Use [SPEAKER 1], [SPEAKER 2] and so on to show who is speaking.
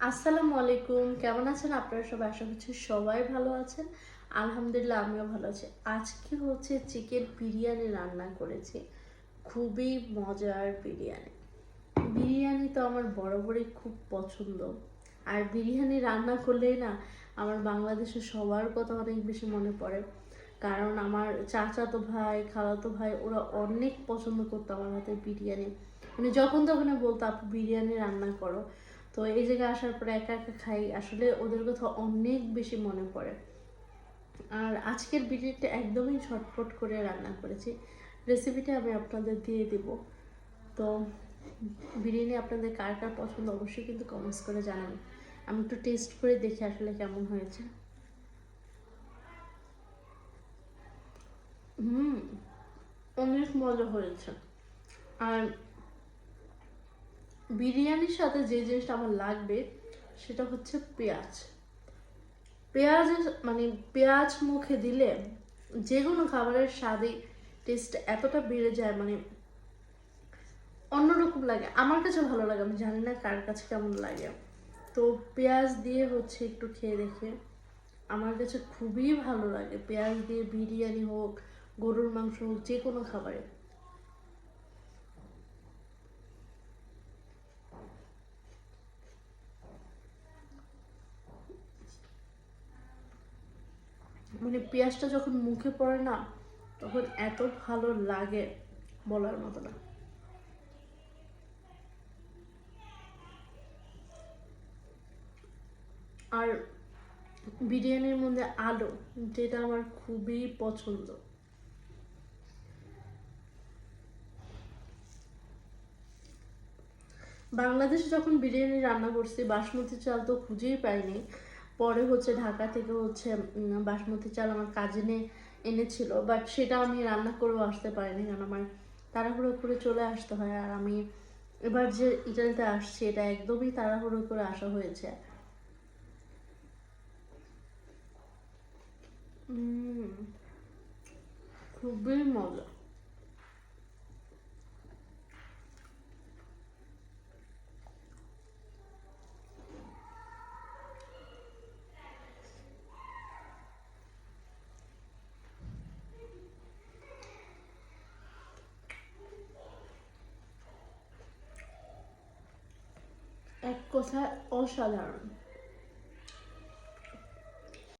[SPEAKER 1] আসসালামু আলাইকুম। কেমন আছেন? আপনারা সবাই? আশা করছি সবাই ভালো আছেন। আলহামদুলিল্লাহ, আমিও ভালো আছি। আজকে হচ্ছে চিকেন বিরিয়ানি রান্না করেছি। খুবই মজার বিরিয়ানি। বিরিয়ানি তো আমার বরাবরই খুব পছন্দ। আর বিরিয়ানি রান্না করলেই না, আমার বাংলাদেশের সবার কথা অনেক বেশি মনে পড়ে। কারণ আমার চাচাতো ভাই, খালাতো ভাই, ওরা অনেক পছন্দ করতো আমার হাতে বিরিয়ানি। মানে যখন তখন বলতো, আপু, বিরিয়ানি রান্না করো। তো এই জায়গায় আসার পরে একা একা খাই, আসলে ওদের কথা অনেক বেশি মনে পড়ে। আর আজকের বিরিয়ানিটা একদমই ছটফট করে রান্না করেছি। রেসিপিটা আমি আপনাদের দিয়ে দিব। তো বিরিয়ানি আপনাদের কার কার পছন্দ অবশ্যই কিন্তু কমেন্টস করে জানাবেন। আমি একটু টেস্ট করে দেখি আসলে কেমন হয়েছে। হুম, অনেক মজা হয়েছে। আর বিরিয়ানির সাথে যে জিনিসটা আমার লাগবে, সেটা হচ্ছে পেঁয়াজ। পেঁয়াজ মানে পেঁয়াজ মুখে দিলে যে কোনো খাবারের স্বাদে টেস্ট এতটা বেড়ে যায় মানে অন্যরকম লাগে। আমার কাছে ভালো লাগে, আমি জানি না কার কাছে কেমন লাগে। তো পেঁয়াজ দিয়ে হচ্ছে একটু খেয়ে দেখে। আমার কাছে খুবই ভালো লাগে, পেঁয়াজ দিয়ে বিরিয়ানি হোক, গরুর মাংস হোক, যে কোনো খাবারে। মানে পেঁয়াজটা যখন মুখে পড়ে না, তখন এত ভালো লাগে বলার মতো না। আর বিরিয়ানির মধ্যে আলু, যেটা আমার খুবই পছন্দ। বাংলাদেশে যখন বিরিয়ানি রান্না করছি, বাসমতি চাল তো খুঁজেই পাইনি পরে হচ্ছে ঢাকা থেকে হচ্ছে বাসমতি চাল আমার কাজিনে এনেছিল বাট সেটা আমি রান্না করেও আসতে পারিনি কারণ আমার তাড়াহুড়ো করে চলে আসতে হয় আর আমি এবার যে ইটালিতে আসছি, এটা একদমই তাড়াহুড়ো করে আসা হয়েছে। খুবই মজা। এক কথায় অসাধারণ।